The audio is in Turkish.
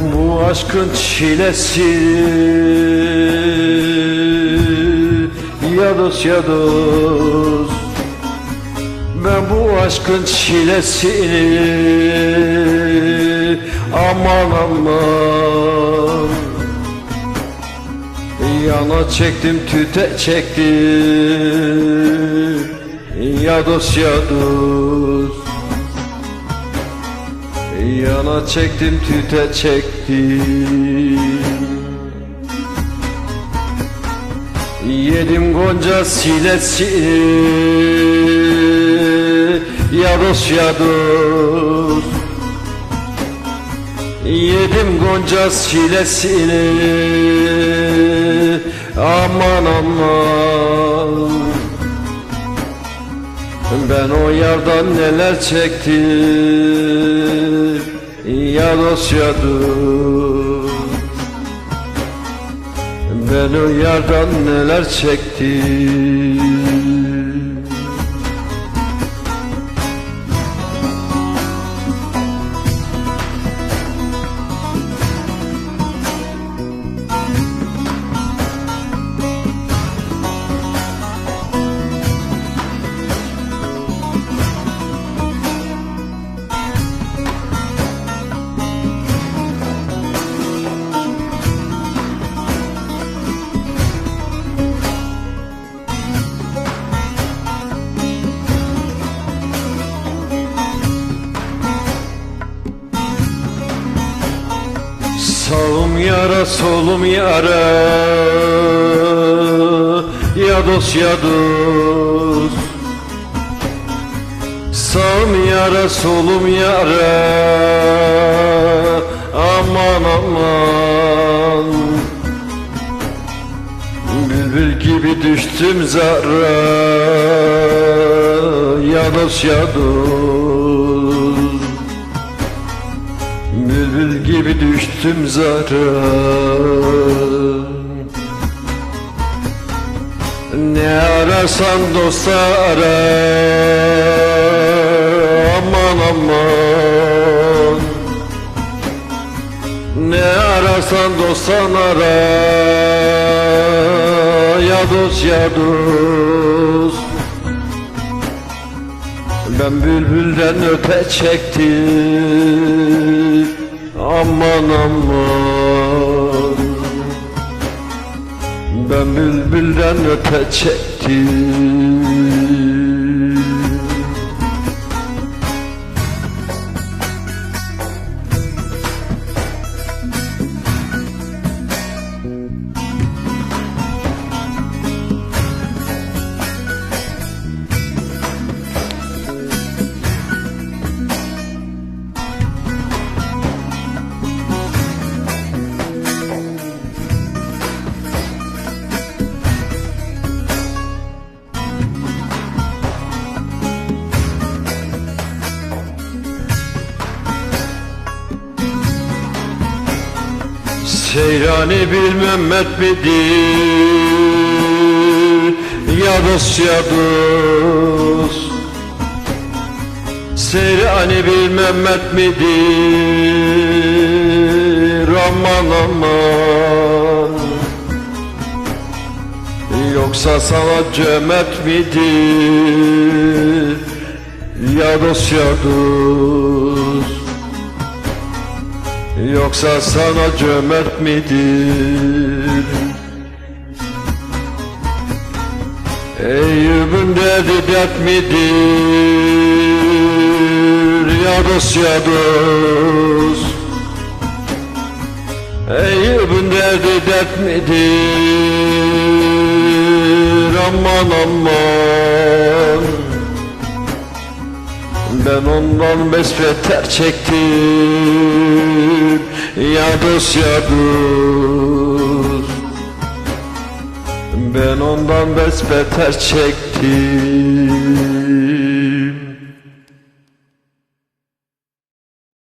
Ben bu aşkın çilesi. Ya dost ya dost. Ben bu aşkın çilesini Aman aman. Yana çektim tüte çektim. Ya dost Yana çektim tüte çektim. Yedim gonca silesini Ya dost ya Yedim gonca silesini Aman aman Ben o yardan neler çektim? Ya dost ya Ben o yardan neler çektim Sağım yara solum yara. Ya dost ya dost. Sağım yara solum yara. Aman aman. Bülbül gibi düştüm zara. Ya dost ya dost Bülbül gibi düştüm zara. Ne ararsan dosta ara. Aman aman. Ne ararsan dosttan ara. Ya dost ya dost. Ben bülbülden öte çektim Aman Ben bülbülden öte çektim Seyrani bir Mehmet midir? Ya dost ya dost. Seyrani bir Mehmet midir? Aman aman. Yoksa sana cömert midir? Ya dost ya dost Yoksa sana cömert midir? Eyüp'ün derdi dert midir? Ya dost ya dost Eyüp'ün derdi dert midir? Aman aman ben ondan besbeter çektim Ya dost ya dost Ben ondan besbeter çektim